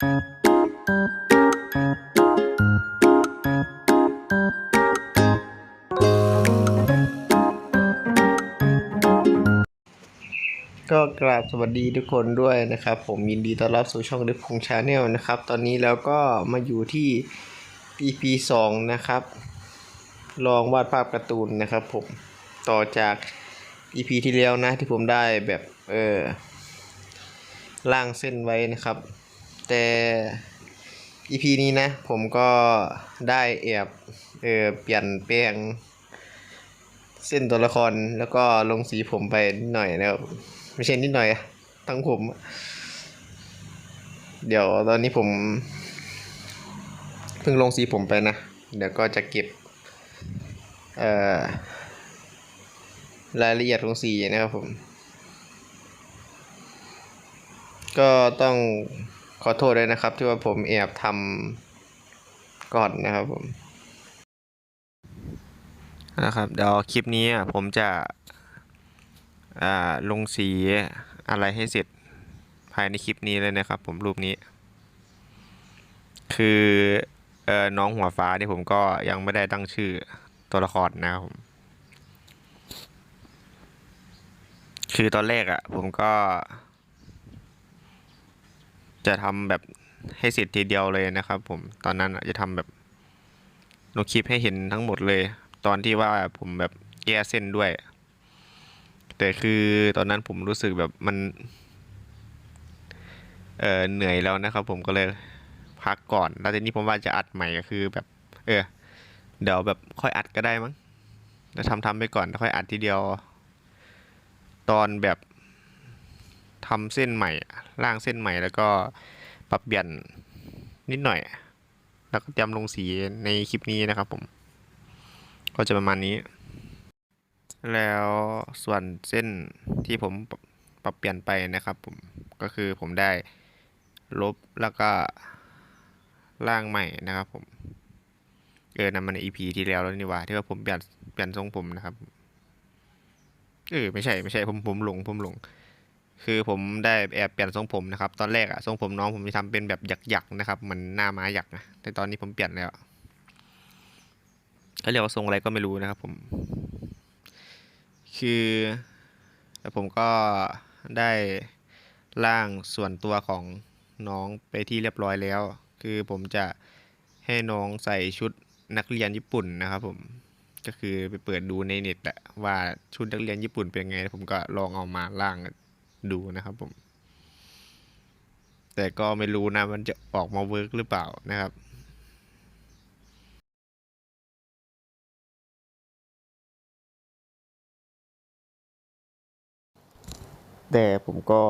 ก็กราบสวัสดีทุกคนด้วยนะครับ ผมยินดีต้อนรับสู่ช่องเด็กพงชาแนลนะครับ ตอนนี้แล้วก็มาอยู่ที่ EP 2 นะครับ ลองวาดภาพการ์ตูนนะครับผมต่อจาก EP ที่แล้วนะที่ผมได้แบบ เออล่างเส้นไว้นะครับ แต่ EP นี้นะ ผมก็ได้แอบเออเปลี่ยนแปลง เส้นตัวละครแล้วก็ลงสีผมไปนิดหน่อยนะครับไม่ใช่นิดหน่อยอะทั้งผม เดี๋ยวตอนนี้ผม เพิ่งลงสีผมไปนะ เดี๋ยวก็จะเก็บเอ่อรายละเอียดของสีนะครับผม ก็ต้อง อโทษด้วยนะครับ ที่ว่าผมแอบทำก่อนนะครับผมนะครับเดี๋ยวคลิปนี้ผมจะอ่าลงสีอะไรให้เสร็จภายในคลิปนี้เลยนะครับผมรูปนี้ คือเอ่อน้องหัวฟ้าที่ผมก็ยังไม่ได้ตั้งชื่อตัวละครนะครับผมคือตอนแรกอะผมก็ จะทำแบบให้เสร็จทีเดียวเลยนะครับผมตอนนั้นจะทำแบบลงคลิปให้เห็นทั้งหมดเลย ตอนที่ว่าผมแบบแก้เส้นด้วย แต่คือตอนนั้นผมรู้สึกแบบมันเออเหนื่อยแล้วนะครับ ผมก็เลยพักก่อน แล้วทีนี้ผมว่าจะอัดใหม่ก็คือแบบ เออ เดี๋ยวแบบค่อยอัดก็ได้มั้งเดี๋ยวทำทำไปก่อนแล้วค่อยอัดทีเดียว ตอนแบบทำเส้นใหม่ ร่างเส้นใหม่แล้วก็ปรับเปลี่ยนนิดหน่อย แล้วก็เตรียมลงสีในคลิปนี้นะครับผม ก็จะประมาณนี้ แล้วส่วนเส้นที่ผมปรับเปลี่ยนไปนะครับผมก็คือผมได้ลบแล้วก็ร่างใหม่นะครับผม เออนำมาใน EP ที่แล้วแล้วนี่ว่า ที่ว่าผมเปลี่ยนเปลี่ยนทรงผมนะครับ เออไม่ใช่ไม่ใช่ผมผมหลงผมหลง คือผมได้แอบเปลี่ยนทรงผมนะครับ ตอนแรกอะทรงผมน้องผมจะทำเป็นแบบหยักๆนะครับเหมันหน้าม้าหยักนะแต่ตอนนี้ผมเปลี่ยนแล้วเขาเรียกว่าทรงอะไรก็ไม่รู้นะครับผม คือแล้วผมก็ได้ร่างส่วนตัวของน้องไปที่เรียบร้อยแล้ว คือผมจะให้น้องใส่ชุดนักเรียนญี่ปุ่นนะครับผมก็คือไปเปิดดูในเน็ตอะว่าชุดนักเรียนญี่ปุ่นเป็นไง ผมก็ลองเอามาร่าง ดูนะครับผม แต่ก็ไม่รู้นะมันจะออกมาเวิร์กหรือเปล่านะครับแต่ผมก็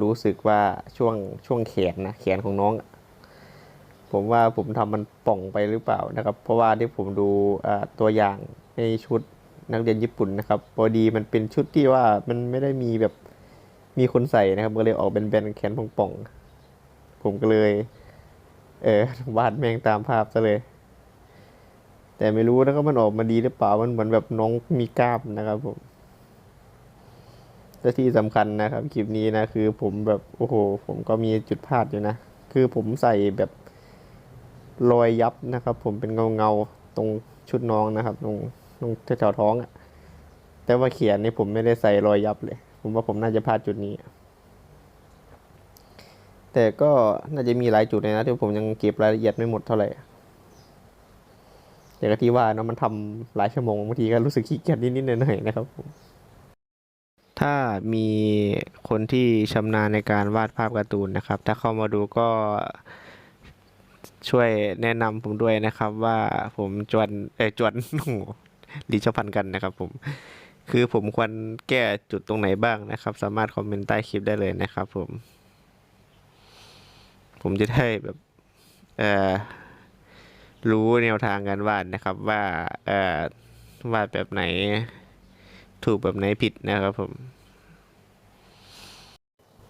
รู้สึกว่าช่วงช่วงแขนนะแขนของน้อง ผมว่าผมทำมันป่องไปหรือเปล่านะครับ เพราะว่าที่ผมดูตัวอย่างในชุดนักเรียนญี่ปุ่นนะครับพอดีมันเป็นชุดที่ว่ามันไม่ได้มีแบบ มีคนใส่นะครับก็เลยออกเป็นแบนแขนป่องๆผมก็เลย เออวาดแม่งตามภาพซะเลย แต่ไม่รู้นะครับมันออกมาดีหรือเปล่ามันเหมือนแบบน้องมีกล้ามนะครับผมและที่สำคัญนะครับคลิปนี้นะคือผมแบบโอ้โห ผมก็มีจุดพลาดอยู่นะ คือผมใส่แบบรอยยับนะครับ ผมเป็นเงาเงาๆตรงชุดน้องนะครับตรงตรงแถวท้องอะ่ะแต่ว่าเขียนนี่ผมไม่ได้ใส่รอยยับเลย ผมว่าผมน่าจะพลาดจุดนี้ แต่ก็น่าจะมีหลายจุดเลยนะที่ผมยังเก็บรายละเอียดไม่หมดเท่าไหร่อย่างที่ว่าเนาะมันทำหลายชั่วโมงบางทีก็รู้สึกขี้เกียจนิดๆหน่อยๆนะครับผมถ้ามีคนที่ชำนาญในการวาดภาพการ์ตูนนะครับ ถ้าเข้ามาดูก็ช่วยแนะนำผมด้วยนะครับว่าผมจวนเออจวนโอ้โหดีชอบพันกันนะครับผม คือผมควรแก้จุดตรงไหนบ้างนะครับ สามารถคอมเมนต์ใต้คลิปได้เลยนะครับผม ผมจะได้แบบเอ่อรู้แนวทางการวาดนะครับ ว่าเอ่อวาดแบบไหน ถูกแบบไหนผิดนะครับผม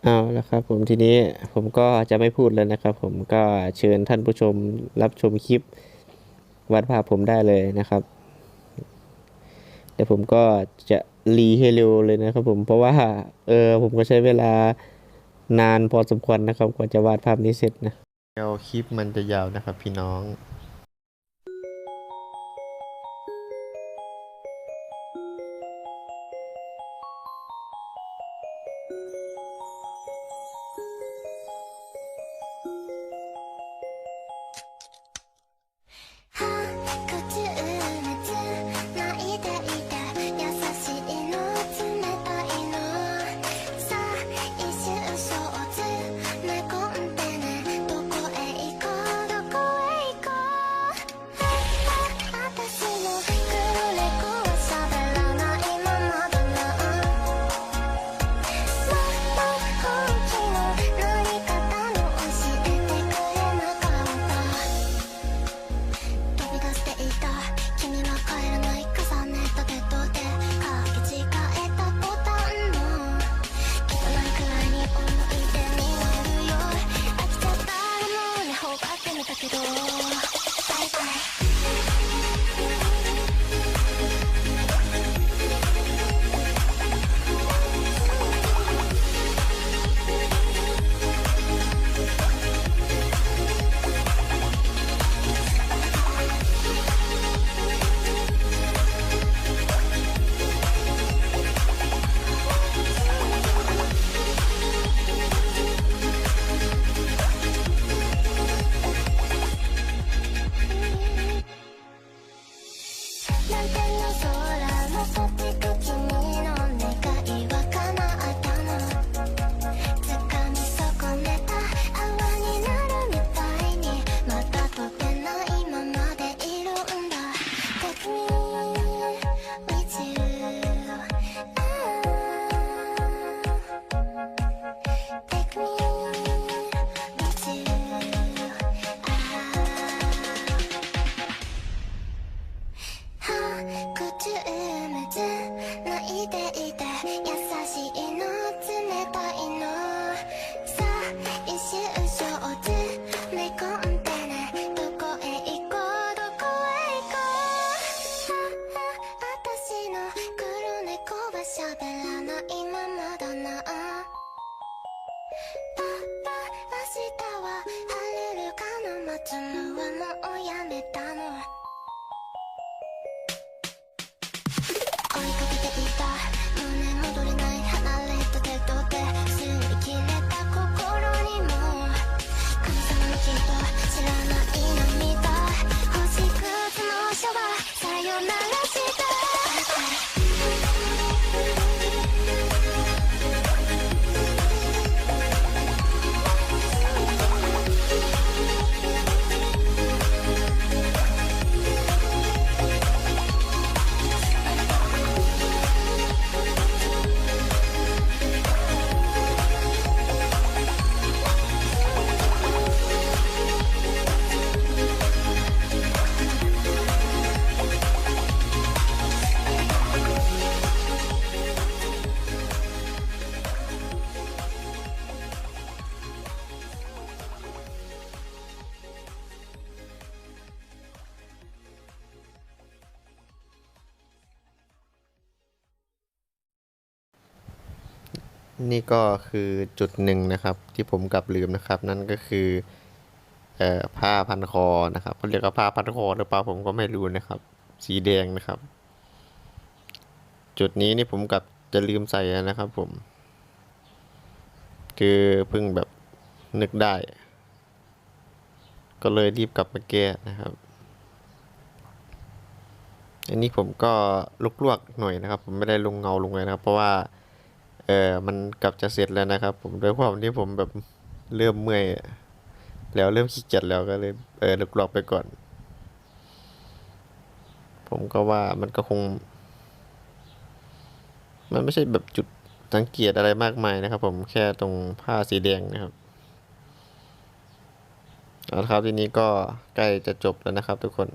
เอาละครับผมทีนี้ผมก็จะไม่พูดแล้วนะครับ ผมก็เชิญท่านผู้ชมรับชมคลิปวาดภาพผมได้เลยนะครับ แต่ผมก็จะรีให้เร็วเลยนะครับผมเพราะว่าเออผมก็ใช้เวลานานพอสมควรนะครับกว่าจะวาดภาพนี้เสร็จนะเดี๋ยวคลิปมันจะยาวนะครับพี่น้อง 泣いていて優しいの冷たいのさあ一瞬ショーツ寝込んでねどこへ行こうどこへ行こうああ私の黒猫は喋らないままだなパパ明日は晴れるかな待つの นี่ก็คือจุดหนึ่งนะครับ ที่ผมกลับลืมนะครับ นั่นก็คือเอ่อผ้าพันคอนะครับเขาเรียกว่าผ้าพันคอหรือเปล่าผมก็ไม่รู้นะครับ สีแดงนะครับ จุดนี้นี่ผมกลับจะลืมใส่นะครับ ผม คือเพิ่งแบบนึกได้ ก็เลยรีบกลับมาแก้นะครับอันนี้ผมก็ลวกๆหน่อยนะครับ ผมไม่ได้ลงเงาลงเลยนะครับ เพราะว่า ออมันกลับจะเสร็จแล้วนะครับ ผมด้วยความที่ผมแบบเริ่มเมื่อยแล้วเริ่มขี้เกียจแล้วก็เลยเออลอกไปก่อน ผมก็ว่ามันก็คง มันไม่ใช่แบบจุดสังเกตอะไรมากมายนะครับ ผมแค่ตรงผ้าสีแดงนะครับเอาละครับทีนี้ก็ใกล้จะจบแล้วนะครับ ทุกคน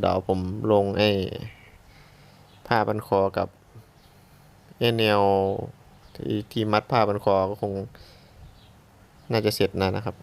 เดี๋ยวผมลงไอ้ผ้าพันคอกับ แนวที่ที่มัดผ้าบันคอก็คงน่าจะเสร็จนะนะครับ